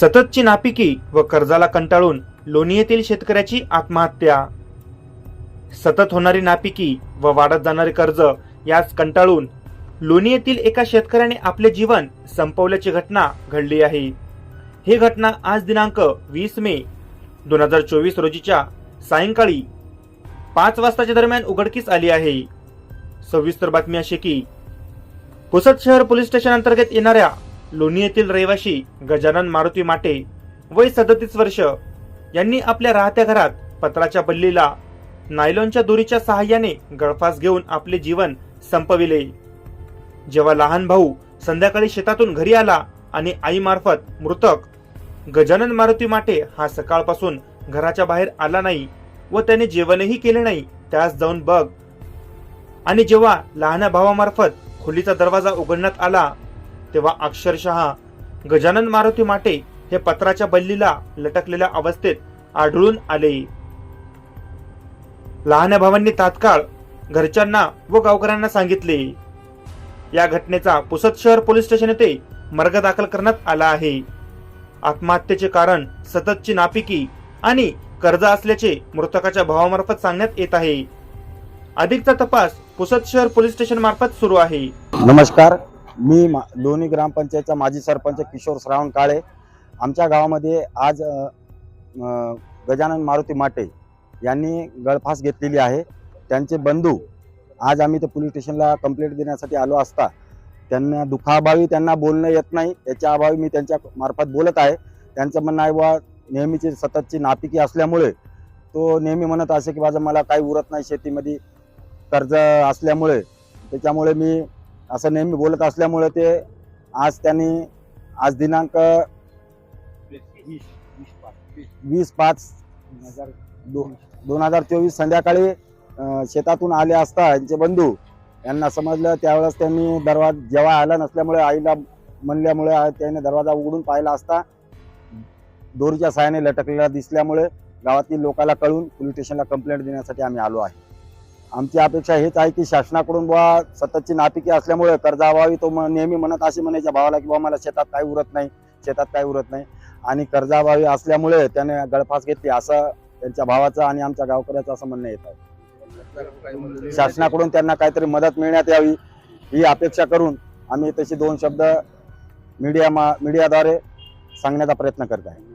सततची नापिकी व कर्जाला कंटाळून लोणी येथील शेतकऱ्याची आत्महत्या. सतत होणारी नापिकी व वाढत जाणारे कर्ज यास कंटाळून लोणी येथील एका शेतकऱ्याने आपले जीवन संपवल्याची घटना घडली आहे. ही घटना आज दिनांक वीस मे दोन हजार चोवीस रोजीच्या सायंकाळी पाच वाजताच्या दरम्यान उघडकीस आली आहे. सविस्तर बातमी अशी की पुसद शहर पोलीस स्टेशन अंतर्गत येणाऱ्या लोणी येथील रहिवाशी गजानन मारुती माटे वय सदतीस वर्ष यांनी आपल्या राहत्या घरात पत्राच्या बल्लीला नायलॉनच्या दोरीच्या सहाय्याने गळफास घेऊन आपले जीवन संपविले. जेव्हा लहान भाऊ संध्याकाळी शेतातून घरी आला आणि आईमार्फत मृतक गजानन मारुती माटे हा सकाळपासून घराच्या बाहेर आला नाही व त्याने जेवणही केले नाही त्यास जाऊन बघ. आणि जेव्हा लहान्या भावामार्फत खोलीचा दरवाजा उघडण्यात आला तेव्हा अक्षरशः गजानन मारुती माटे हे पत्राच्या बल्लीला लटकलेल्या अवस्थेत आढळून आले. लहान्या भावांनी तात्काळ घरच्यांना व गावकऱ्यांना सांगितले. या घटनेचा पुसद शहर पोलीस स्टेशन येथे मर्ग दाखल करण्यात आला आहे. आत्महत्येचे कारण सततची नापिकी आणि कर्ज असल्याचे मृतकाच्या भावामार्फत सांगण्यात येत आहे. अधिकचा तपास पुसद शहर पोलीस स्टेशन मार्फत सुरू आहे. नमस्कार. मी मा लोणी ग्रामपंचायतचा माजी सरपंच किशोर श्रावण काळे आमच्या गावामध्ये आज गजानन मारुती माटे यांनी गळफास घेतलेली आहे. त्यांचे बंधू आज आम्ही ते पोलीस स्टेशनला कंप्लेंट देण्यासाठी आलो असता त्यांना दुखाभावी त्यांना बोलणं येत नाही. याच्या अभावी मी त्यांच्या मार्फत बोलत आहे. त्यांचं म्हणणं आहे बा नेहमीची सततची नापिकी असल्यामुळे तो नेहमी म्हणत असे की माझं मला काही उरत नाही शेतीमध्ये कर्ज असल्यामुळे. त्याच्यामुळे मी असं नेहमी बोलत असल्यामुळे ते आज त्यांनी आज दिनांक वीस पाच दोन दोन हजार चोवीस संध्याकाळी शेतातून आले असता यांचे बंधू यांना समजलं त्यावेळेस त्यांनी दरवाजा जेव्हा आला नसल्यामुळे आईला म्हणल्यामुळे त्याने दरवाजा उघडून पाहिला असता. दोरीच्या सहाय्याने लटकलेला दिसल्यामुळे गावातील लोकाला कळून पोलीस स्टेशनला कंप्लेंट देण्यासाठी आम्ही आलो आहे. आमची अपेक्षा हेच आहे की शासनाकडून बुवा सततची नापिकी असल्यामुळे कर्जाअभावी तो म- नेहमी म्हणत असे म्हणायच्या भावाला की बुवा मला शेतात काही उरत नाही शेतात काही उरत नाही. आणि कर्जाअभावी असल्यामुळे त्याने गळफास घेतली असं त्यांच्या भावाचं आणि आमच्या गावकऱ्याचं असं म्हणणं येत. आहे शासनाकडून त्यांना काहीतरी मदत मिळण्यात यावी ही अपेक्षा करून आम्ही तशी दोन शब्द मीडिया मा मीडियाद्वारे सांगण्याचा प्रयत्न करत आहे.